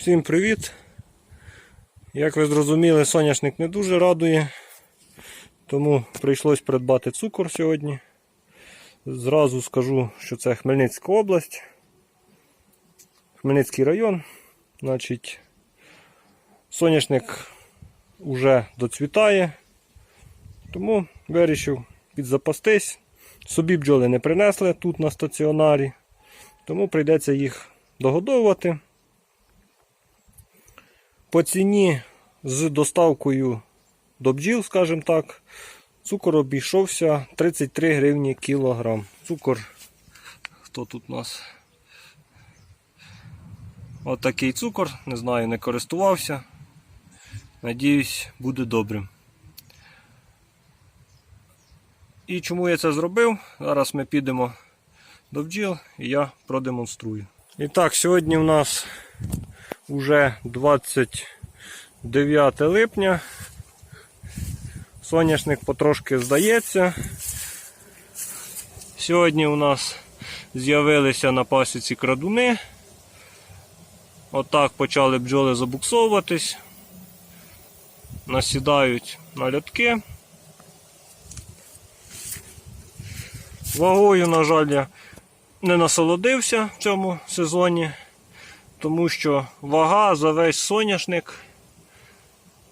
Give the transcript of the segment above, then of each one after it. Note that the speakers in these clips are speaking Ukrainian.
Всім привіт! Як ви зрозуміли, соняшник не дуже радує, тому прийшлось придбати цукор сьогодні. Зразу скажу, що це Хмельницька область, Хмельницький район. Значить, соняшник вже доцвітає, тому вирішив підзапастись. Собі бджоли не принесли тут на стаціонарі, тому прийдеться їх догодовувати. По ціні з доставкою до бджіл, скажімо так, цукор обійшовся 33 гривні кілограм. Цукор, хто тут у нас? От цукор, не знаю, не користувався. Надіюсь, буде добрим. І чому я це зробив? Зараз ми підемо до бджіл і я продемонструю. І так, сьогодні у нас вже 29 липня. Соняшник потрошки здається. Сьогодні у нас з'явилися на пасіці крадуни. Отак почали бджоли забуксовуватись. Насідають на льотки. Вагою, на жаль, я не насолодився в цьому сезоні, тому що вага за весь соняшник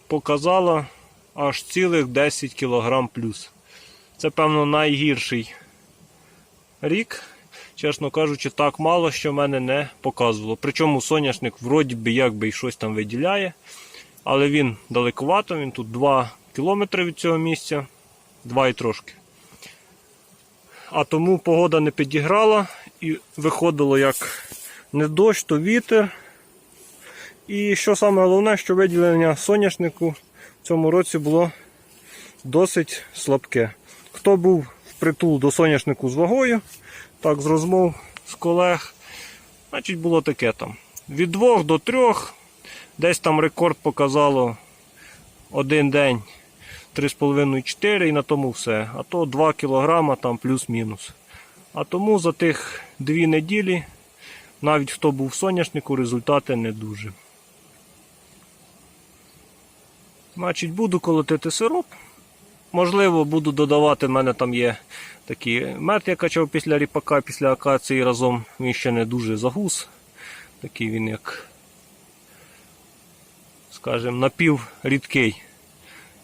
показала аж цілих 10 кг плюс. Це, певно, найгірший рік. Чесно кажучи, так мало що мене не показувало. Причому соняшник вроді би як би і щось там виділяє. Але він далековато, він тут 2 км від цього місця, 2 і трошки. А тому погода не підіграла і виходило як не дощ, то вітер. І що саме головне, що виділення соняшнику в цьому році було досить слабке. Хто був впритул до соняшнику з вагою, так з розмов з колег, значить було таке там. Від 2 до 3, десь там рекорд показало один день 3,5-4 і на тому все. А то 2 кг плюс-мінус. А тому за тих дві неділі, навіть хто був соняшнику, результати не дуже. Значить, буду колотити сироп. Можливо, буду додавати, в мене там є такий мед, я качав після ріпака, після акації разом. Він ще не дуже загус. Такий він як, скажімо, напіврідкий,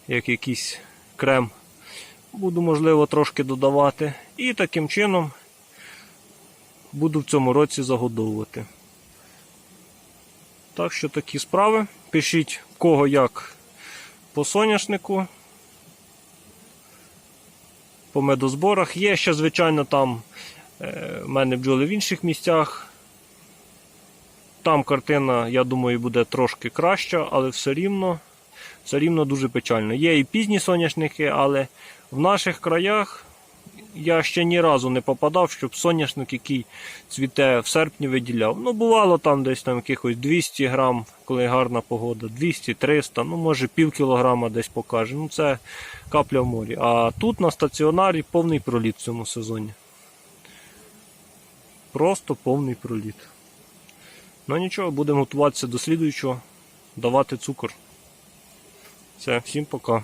як якийсь крем. Буду, можливо, трошки додавати. І таким чином буду в цьому році загодовувати. Так що такі справи. Пишіть, кого як по соняшнику. По медозборах. Є ще, звичайно, там е, в мене бджоли в інших місцях. Там картина, я думаю, буде трошки краща, але все рівно, все рівно дуже печально. Є і пізні соняшники, але в наших краях я ще ні разу не попадав, щоб соняшник, який цвіте в серпні, виділяв. Ну, бувало там десь там якихось 200 грам, коли гарна погода, 200-300, ну може пів кілограма десь покаже. Ну це капля в морі. А тут на стаціонарі повний проліт в цьому сезоні. Просто повний проліт. Ну нічого, будемо готуватися до слідуючого, давати цукор. Все, всім пока.